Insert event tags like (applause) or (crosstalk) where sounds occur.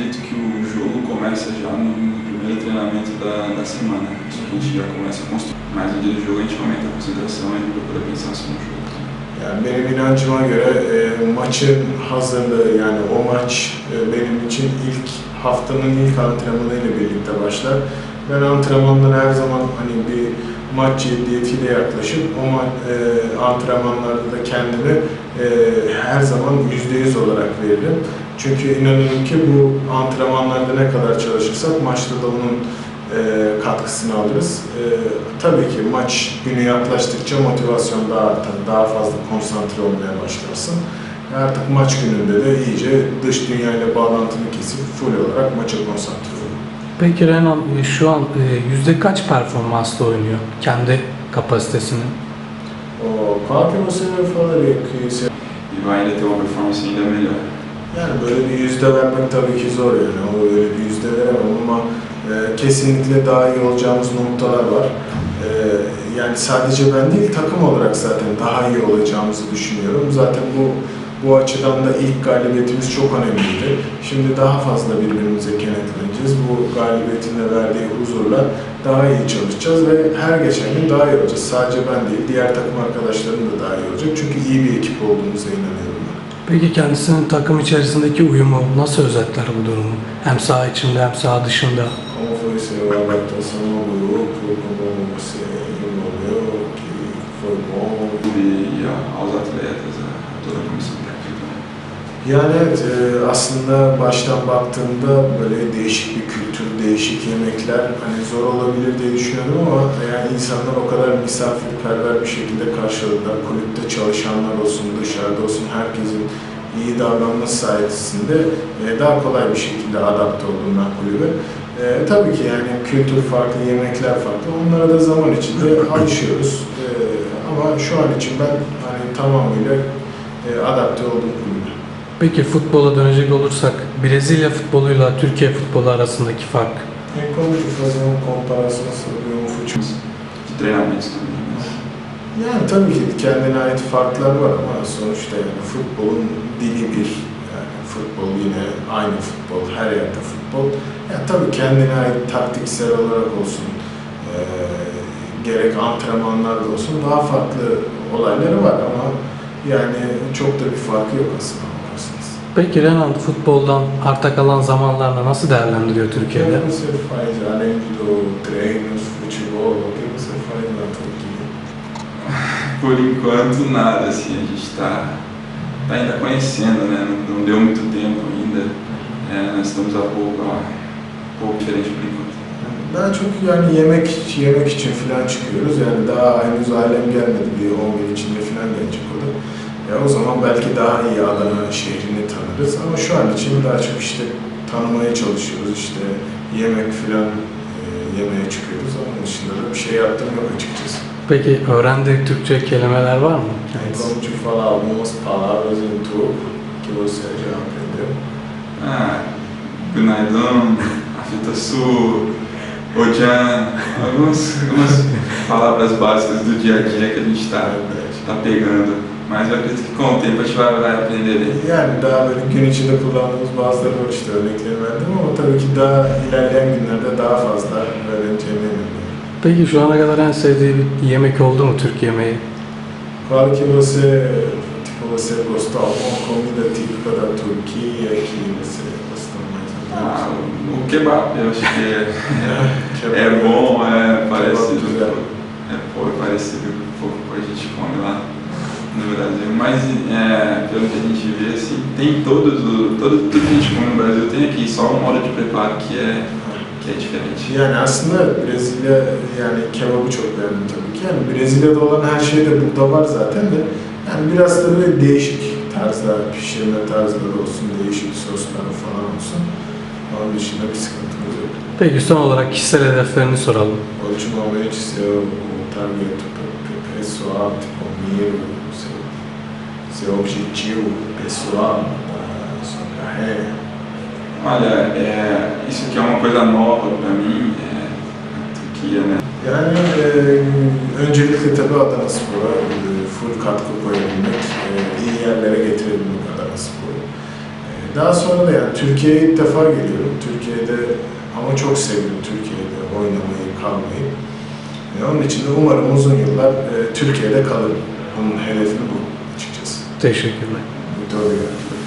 acredito que o jogo começa já no primeiro treinamento da, da semana. A gente já começa a construir. Mas no dia do jogo a gente aumenta a concentração e poder pensar só no jogo. Yani benim inancıma göre e, maçın hazırlığı yani o maç e, benim için ilk haftanın ilk antrenmanı ile birlikte başlar. Ben antrenmanlara her zaman hani bir maç ciddiyetiyle yaklaşıp o e, antrenmanlarda da kendimi e, her zaman %100 olarak veririm. Çünkü inanıyorum ki bu antrenmanlarda ne kadar çalışırsak maçta da onun e, katkısını alırız. E, tabii ki maç günü yaklaştıkça motivasyon daha artar, daha fazla konsantre olmaya başlarsın. Ve Artık maç gününde de iyice dış dünyayla bağlantını kesip full olarak maça konsantre olur. Peki Renan e, şu an e, yüzde kaç performansla oynuyor kendi kapasitesini? O qual que você falaria que se- E vai ainda ter uma performance ainda melhor. Yani böyle bir yüzde vermek tabii ki zor yani. O öyle bir yüzde veremem ama e, kesinlikle daha iyi olacağımız noktalar var. E, yani sadece ben değil takım olarak zaten daha iyi olacağımızı düşünüyorum. Zaten bu bu açıdan da ilk galibiyetimiz çok önemliydi. Şimdi daha fazla birbirimize kenetleneceğiz. Bu galibiyetin de verdiği huzurla daha iyi çalışacağız ve her geçen gün daha iyi olacağız. Sadece ben değil, diğer takım arkadaşlarım da daha iyi olacak. Çünkü iyi bir ekip olduğumuza inanıyorum. Peki kendisinin takım içerisindeki uyumu nasıl özetler bu durumu? Hem saha içinde hem saha dışında. Como foi seu adaptação ao grupo, como você envolveu, que foi bom. E a- aos atletas, a toda a comissão técnica. Yani evet, aslında baştan baktığımda böyle değişik bir değişik yemekler hani zor olabilir diye düşünüyordum ama yani insanlar o kadar misafirperver bir şekilde karşıladılar. Kulüpte çalışanlar olsun, dışarıda olsun herkesin iyi davranması sayesinde e, daha kolay bir şekilde adapte oldum ben kulübe. E, tabii ki yani kültür farklı, yemekler farklı. Onlara da zaman içinde alışıyoruz. E, ama şu an için ben hani tamamıyla e, adapte oldum kulübe. Peki futbola dönecek olursak Brezilya futboluyla Türkiye futbolu arasındaki fark. Como tu fazer uma comparação sobre um futebol? De também. Yani tabii ki kendine ait farklar var ama sonuçta yani futbolun dili bir. Yani futbol yine aynı futbol, her yerde futbol. Yani tabii kendine ait taktiksel olarak olsun, eee, gerek antrenmanlarda olsun daha farklı olayları var ama yani çok da bir farkı yok aslında. Peki Renan futboldan arta kalan zamanlarını nasıl değerlendiriyor Türkiye'de? que você faz além do treinos, futebol, o que você faz na Turquia? por enquanto nada, assim, a gente está tá ainda conhecendo, né? Não, não deu muito tempo ainda. É, nós estamos a pouco, ó, um pouco diferente por enquanto. Daha çok yani yemek yemek için falan çıkıyoruz. Yani daha henüz ailem gelmedi. Bir 10 gün içinde falan gelecek o da. Ya o zaman belki daha iyi Adana şehrini tanırız. Ama şu an için daha çok işte tanımaya çalışıyoruz. İşte yemek falan e, yemeye çıkıyoruz. Onun dışında da bir şey yaptığım yok açıkçası. Peki öğrendiği Türkçe kelimeler var mı? Te falar algumas palavras em turco que você já aprendeu. Ah, Günaydın, Afita Sul, Ojan, algumas, algumas palavras básicas do dia a dia que a gente está tá pegando. Mas eu acredito que com o tempo a gente vai, vai aprender bem. Yani daha böyle gün içinde kullandığımız bazıları var işte örnekleri verdim ama tabii ki daha ilerleyen günlerde daha fazla öğreneceğime eminim. Peki şu ana kadar en sevdiği bir yemek oldu mu Türk yemeği? Qual que você, tipo, você gostou alguma comida típica da Turquia que você gostou mais Ah, o kebab, eu acho que é, Kebap. é (laughs) bom, é parecido. güzel. É, pô, é parecido um pouco com o que a gente come lá no Mas é, pelo que a gente vê, assim, tem todos, o- todo, tudo que a gente come no Brasil tem aqui, só um modo de preparo que é, que é diferente. Yani aslında Brezilya yani kebabı çok beğendim tabii ki. Yani Brezilya'da olan her şey de burada var zaten de. Yani biraz da böyle değişik tarzlar, pişirme tarzları olsun, değişik sosları falan olsun. Onun dışında bir sıkıntımız yok. Peki son olarak kişisel hedeflerini soralım. Ultimamente, seu target pessoal, tipo, meu, seu, objetivo pessoal na sua carreira. Olha, é, isso aqui é uma coisa nova pra mim, é, Turquia, né? Yani e, öncelikle tabii Adana Spor'a e, full katkı koyabilmek, e, iyi yerlere getirebilmek Adana Spor'u. E, Daha sonra da yani Türkiye'ye ilk defa geliyorum. Türkiye'de ama çok sevdim Türkiye'de oynamayı, kalmayı. E, onun için de umarım uzun yıllar e, Türkiye'de kalırım. Bunun hedefi bu açıkçası. Teşekkürler. Obrigado.